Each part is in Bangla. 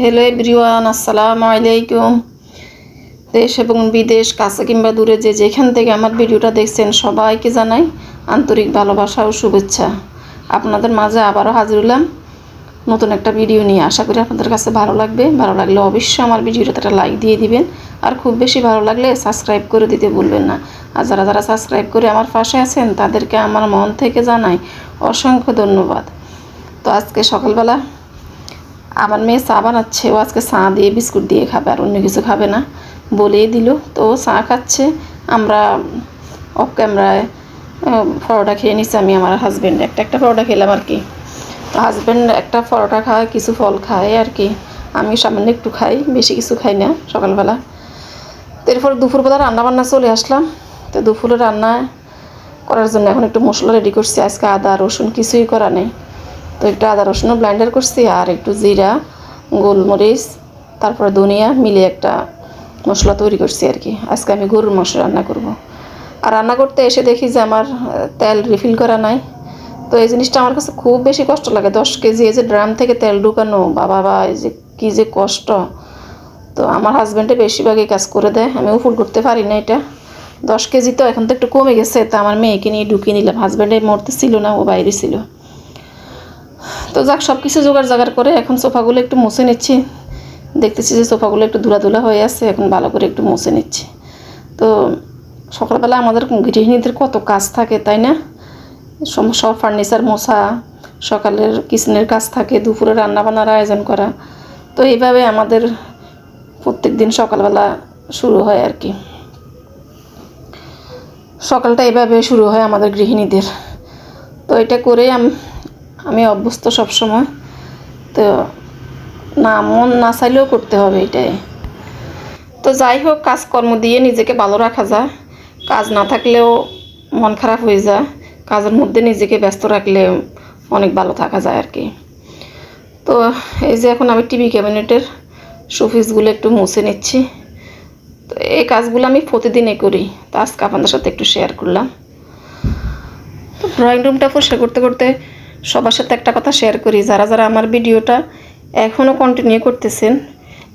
হ্যালো এভরিওয়ান আসসালামু আলাইকুম দেশ এবং বিদেশ, কাছে কিংবা দূরে যে যেখান থেকে আমার ভিডিওটা দেখছেন, সবাইকে জানাই আন্তরিক ভালোবাসা ও শুভেচ্ছা। আপনাদের মাঝে আবারও হাজির হলাম নতুন একটা ভিডিও নিয়ে। আশা করি আপনাদের কাছে ভালো লাগবে। ভালো লাগলে অবশ্যই আমার ভিডিওটা একটা লাইক দিয়ে দিবেন। আর খুব বেশি ভালো লাগলে সাবস্ক্রাইব করে দিতে ভুলবেন না। আর যারা যারা সাবস্ক্রাইব করে আমার পাশে আছেন, তাদেরকে আমার মন থেকে জানাই অসংখ্য ধন্যবাদ। তো আজকে সকালবেলা আমার মেয়ে চা বানাচ্ছে, ও আজকে চা দিয়ে বিস্কুট দিয়ে খাবে আর অন্য কিছু খাবে না। বলেই দিল, তো ও চা খাচ্ছে। আমরা অফ ক্যামেরায় পরোটা খেয়ে নিচ্ছি, আমি আমার হাজব্যান্ড একটা একটা পরোটা খেলাম আর কি। তো হাজব্যান্ড একটা পরোটা খায়, কিছু ফল খায় আর কি। আমি সামান্য একটু খাই, বেশি কিছু খাই না সকালবেলা। তো এরপর দুপুরবেলা রান্না বান্না চলে আসলাম। তো দুপুরে রান্না করার জন্য এখন একটু মশলা রেডি করছি। আজকে আদা, রসুন কিছুই করা নেই। তো একটু আদা রসুনও ব্লেন্ডার করছি আর একটু জিরা, গোলমরিচ, তারপরে ধনিয়া মিলিয়ে একটা মশলা তৈরি করছি আর কি। আজকে আমি গরুর মাংস রান্না করব। আর রান্না করতে এসে দেখি যে আমার তেল রিফিল করা নাই। তো এই জিনিসটা আমার কাছে খুব বেশি কষ্ট লাগে। দশ কেজি এই যে ড্রাম থেকে তেল ঢুকানো, বাবা বা, এই যে কী যে কষ্ট। তো আমার হাজব্যান্ডে বেশিরভাগই কাজ করে দেয়। আমি উফুল করতে পারি না এটা। দশ কেজি তো এখন তো একটু কমে গেছে। তা আমার মেয়েকে নিয়ে ঢুকিয়ে নিলাম। হাজব্যান্ডে মরতে ছিল না, ও বাইরে ছিল। তো যাক সব কিছু জোগাড় জাগাড় করে এখন সোফাগুলো একটু মুছে নিচ্ছি। দেখতেছি যে সোফাগুলো একটু ধুলা ধুলা হয়ে আছে, এখন ভালো করে একটু মুছে নিচ্ছি। তো সকালবেলা আমাদের গৃহিণীদের কত কাজ থাকে, তাই না? সব ফার্নিচার মোছা, সকালের কিচেনের কাজ থাকে, দুপুরে রান্না বান্নার আয়োজন করা। তো এইভাবে আমাদের প্রত্যেক দিন সকালবেলা শুরু হয় আর কি। সকালটা এভাবে শুরু হয় আমাদের গৃহিণীদের। তো এটা করে আম- অভ্যস্ত সবসময়। তো না, মন না চাইলেও করতে হবে এটাই। তো যাই হোক, কাজকর্ম দিয়ে নিজেকে ভালো রাখা যায়। কাজ না থাকলেও মন খারাপ হয়ে যায়। কাজের মধ্যে নিজেকে ব্যস্ত রাখলে অনেক ভালো থাকা যায় আর কি তো এই যে এখন আমি টিভি ক্যাবিনেটের শোপিসগুলো একটু মুছে নিচ্ছি। তো এই কাজগুলো আমি প্রতিদিনই করি। তো আজকে আপনাদের সাথে একটু শেয়ার করলাম। তো ড্রয়িং রুমটা পরিষ্কার করতে করতে সবার সাথে একটা কথা শেয়ার করি। যারা যারা আমার ভিডিওটা এখনও কন্টিনিউ করতেছেন,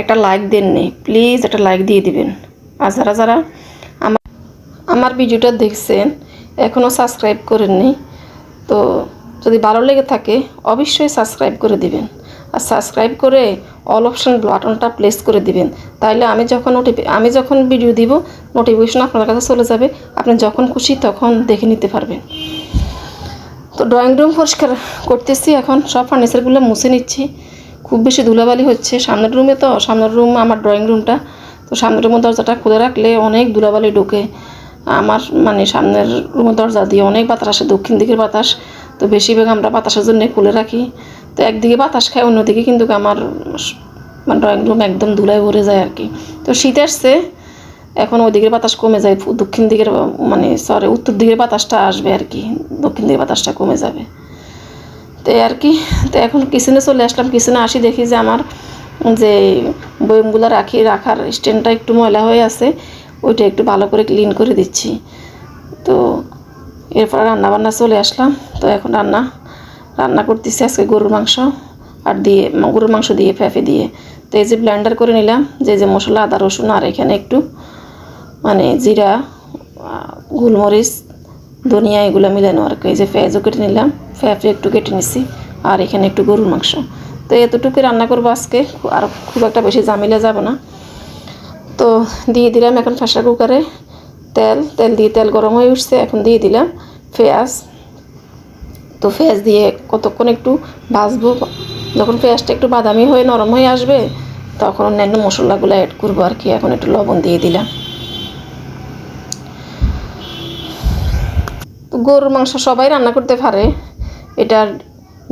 একটা লাইক দেননি প্লিজ একটা লাইক দিয়ে দিবেন। আর যারা যারা আমার আমার ভিডিওটা দেখছেন এখনও সাবস্ক্রাইব করেননি তো যদি ভালো লেগে থাকে, অবশ্যই সাবস্ক্রাইব করে দিবেন। আর সাবস্ক্রাইব করে অল অপশন বাটনটা প্লেস করে দিবেন। তাইলে আমি যখন নোটিফি আমি যখন ভিডিও দিব নোটিফিকেশন আপনার কাছে চলে যাবে। আপনি যখন খুশি তখন দেখে নিতে পারবেন। তো ড্রয়িং রুম পরিষ্কার করতেছি এখন। সব ফার্নিচারগুলো মুছে নিচ্ছি। খুব বেশি ধুলাবালি হচ্ছে। সামনের রুমে তো, সামনের রুম আমার ড্রয়িং রুমটা তো সামনের রুমের দরজাটা খুলে রাখলে অনেক ধুলাবালি ঢোকে। আমার মানে সামনের রুমের দরজা দিয়ে অনেক বাতাস আসে, দক্ষিণ দিকের বাতাস। তো বেশিরভাগ আমরা বাতাসের জন্য খুলে রাখি। তো একদিকে বাতাস খায়, অন্যদিকে কিন্তু আমার মানে ড্রয়িং রুম একদম ধুলায় ভরে যায় আর কি। তো শীত আসছে। এখন ওদিকের বাতাস কমে যায় দক্ষিণ দিকের মানে সরি উত্তর দিকের বাতাসটা আসবে আর কি, দক্ষিণ দিকের বাতাসটা কমে যাবে। তো আর কি, তো এখন কিচেনে চলে আসলাম, কিচেনে আসি দেখি যে আমার যে বয়মগুলো রাখি, রাখার স্ট্যান্ডটা একটু ময়লা হয়ে আছে, ওইটা একটু ভালো করে ক্লিন করে দিচ্ছি। তো এরপর রান্না বান্না চলে আসলাম, তো এখন রান্না রান্না করতেছি আজকে গরুর মাংস আর দিয়ে, গরুর মাংস দিয়ে ফেফে দিয়ে। তো এই যে ব্লেন্ডার করে নিলাম, যে যে মশলা, আদা, রসুন আর এখানে একটু মানে জিরা, গোলমরিচ, ধনিয়া, এগুলো মিলানো আর কি। যে পেঁয়াজও কেটে নিলাম ফেফে একটু কেটে নিছি, আর এখানে একটু গরুর মাংস। তো এতটুকু রান্না করব আজকে, আর খুব একটা বেশি জামিলা যাবে না। তো দিয়ে দিলাম এখন প্রেশার কুকারে তেল তেল দিয়ে তেল গরম হয়ে উঠছে, এখন দিয়ে দিলাম পেঁয়াজ। তো পেঁয়াজ দিয়ে কতক্ষণ একটু ভাজবো, যখন পেঁয়াজটা একটু বাদামি হয়ে নরম হয়ে আসবে, তখন অন্যান্য মশলাগুলো অ্যাড করব আর কি। এখন একটু লবণ দিয়ে দিলাম। গরুর মাংস সবাই রান্না করতে পারে। এটার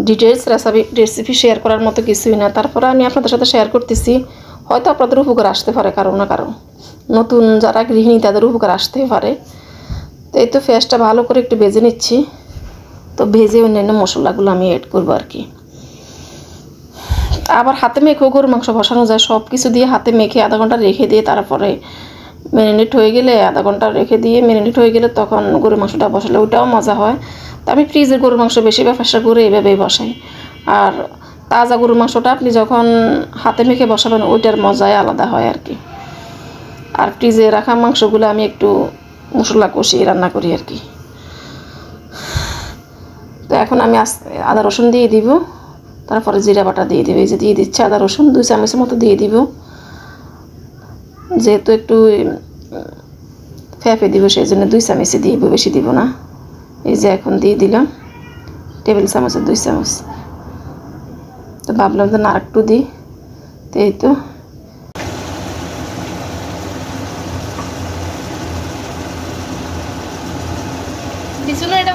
ডিটেলস রেসিপি রেসিপি শেয়ার করার মতো কিছুই না। তারপরে আমি আপনাদের সাথে শেয়ার করতেছি, হয়তো আপনাদের উপকার আসতে পারে কারও না কারও। নতুন যারা গৃহিণী, তাদের উপকার আসতে পারে। তো এই তো ফেসটা ভালো করে একটু ভেজে নিচ্ছি। তো ভেজে অন্যান্য মশলাগুলো আমি এড করব আর কি। আবার হাতে মেখেও গরুর মাংস বসানো যায়। সব কিছু দিয়ে হাতে মেখে আধা ঘণ্টা রেখে দিয়ে তারপরে ম্যারিনেট হয়ে গেলে আধা ঘণ্টা রেখে দিয়ে ম্যারিনেট হয়ে গেলে তখন গরুর মাংসটা বসালে ওটাও মজা হয়। তো আমি ফ্রিজের গরুর মাংস বেশি ব্যবসা করে এভাবেই বসাই। আর তাজা গরুর মাংসটা আপনি যখন হাতে মেখে বসাবেন ওইটার মজাই আলাদা হয় আর কি। আর ফ্রিজে রাখা মাংসগুলো আমি একটু মশলা কষিয়ে রান্না করি আর কি। তো এখন আমি আদা রসুন দিয়ে দিব। তারপরে জিরা বাটা দিয়ে দিব। এই যে দিয়ে দিচ্ছে আদা রসুন, দুই চামচের মতো দিয়ে দিব। যেহেতু একটু ফ্যাপে দিব সেই জন্য দুই চামচে দিব বেশি দিব না। এই যে এখন দিয়ে দিলাম, টেবিল চামচের দুই চামচ। তো ভাবলাম যে না একটু দিই। তো এই তো। এটা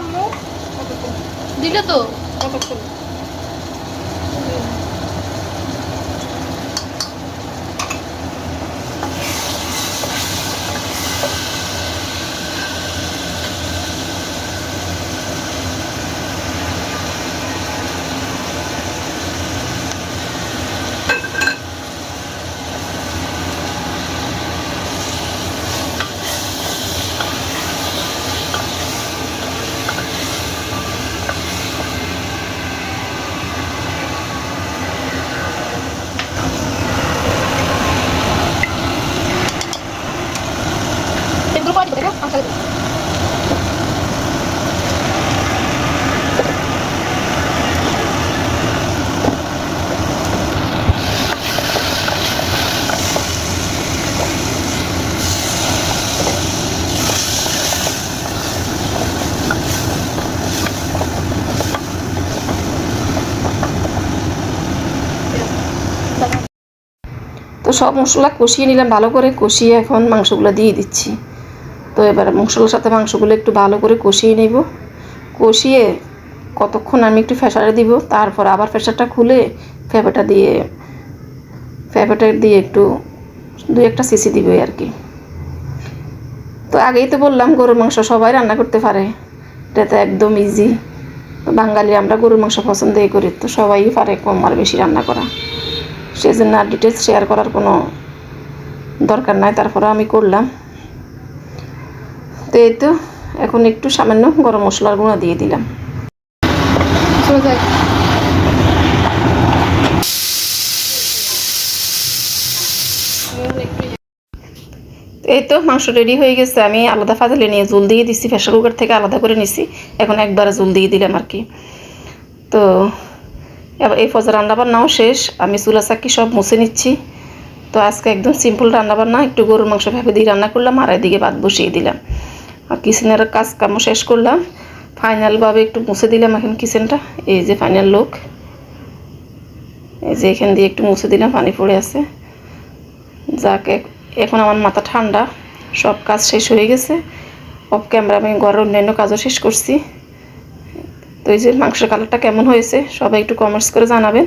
দিলে তো? কতক্ষণ পাঠিয়ে দেবো আচ্ছা তো সব মশলা কষিয়ে নিলাম ভালো করে কষিয়ে এখন মাংসগুলো দিয়ে দিচ্ছি তো এবার মশলার সাথে মাংসগুলো একটু ভালো করে কষিয়ে নেব। কষিয়ে কতক্ষণ আমি একটু ফেসারে দিব, তারপর আবার ফেসারটা খুলে ফ্যাপেটা দিয়ে ফ্যাপেটা দিয়ে একটু দু একটা সিসি দিবে আর কি। তো আগেই তো বললাম গরুর মাংস সবাই রান্না করতে পারে, এটা তো একদম ইজি বাঙালি আমরা গরুর মাংস পছন্দই করি, তো সবাই পারে কম আর বেশি রান্না করা। সেই জন্য আর ডিটেলস শেয়ার করার কোনো দরকার নাই তারপরে আমি করলাম। তো এই তো এখন একটু সামান্য গরম মশলার গুঁড়া দিয়ে দিলাম। এই তো মাংস রেডি হয়ে গেছে। আমি আলাদা ফাজলে নিয়ে জল দিয়ে দিচ্ছি প্রেশার কুকার থেকে আলাদা করে নিছি। এখন একবারে জল দিয়ে দিলাম আর কি। তো এবার এই ফজর রান্নাবান্নাও শেষ। আমি চুলা চাকি সব মুছে নিচ্ছি। তো আজকে একদম সিম্পল রান্নাবান্না একটু গরুর মাংস ভেবে দিয়ে রান্না করলাম আর এদিকে ভাত বসিয়ে দিলাম। আর কিচেনের কাজ কামও শেষ করলাম। ফাইনালভাবে একটু মুছে দিলাম এখন কিচেনটা। এই যে ফাইনাল লুক এই যে এখান দিয়ে একটু মুছে দিলাম, পানি পড়ে আছে। যাক এখন আমার মাথা ঠান্ডা। সব কাজ শেষ হয়ে গেছে। অফ ক্যামেরা আমি ঘরের অন্যান্য কাজও শেষ করছি। তো এই যে মাংসের কালারটা কেমন হয়েছে, সবাই একটু কমেন্টস করে জানাবেন।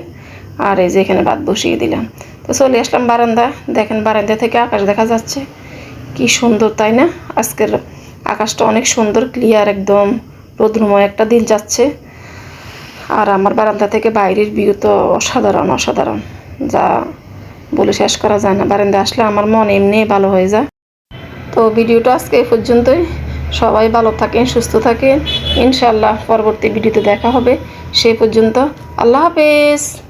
আর এই যে এখানে ভাত বসিয়ে দিলাম। তো চলে আসলাম বারান্দা। দেখেন বারান্দা থেকে আকাশ দেখা যাচ্ছে। কি সুন্দর, তাই না? আজকের আকাশটা অনেক সুন্দর ক্লিয়ার একদম, রৌদ্রময় একটা দিন যাচ্ছে। আর আমার বারান্দা থেকে বাইরের ভিউ তো অসাধারণ অসাধারণ। যা বলে শেষ করা যায় না। বারান্দা আসলে আমার মন এমনি ভালো হয়ে যায়। তো ভিডিওটা আজকে এই পর্যন্তই। সবাই ভালো থাকেন, সুস্থ থাকেন। ইনশাল্লাহ পরবর্তী ভিডিওতে দেখা হবে। সেই পর্যন্ত আল্লাহ হাফেজ।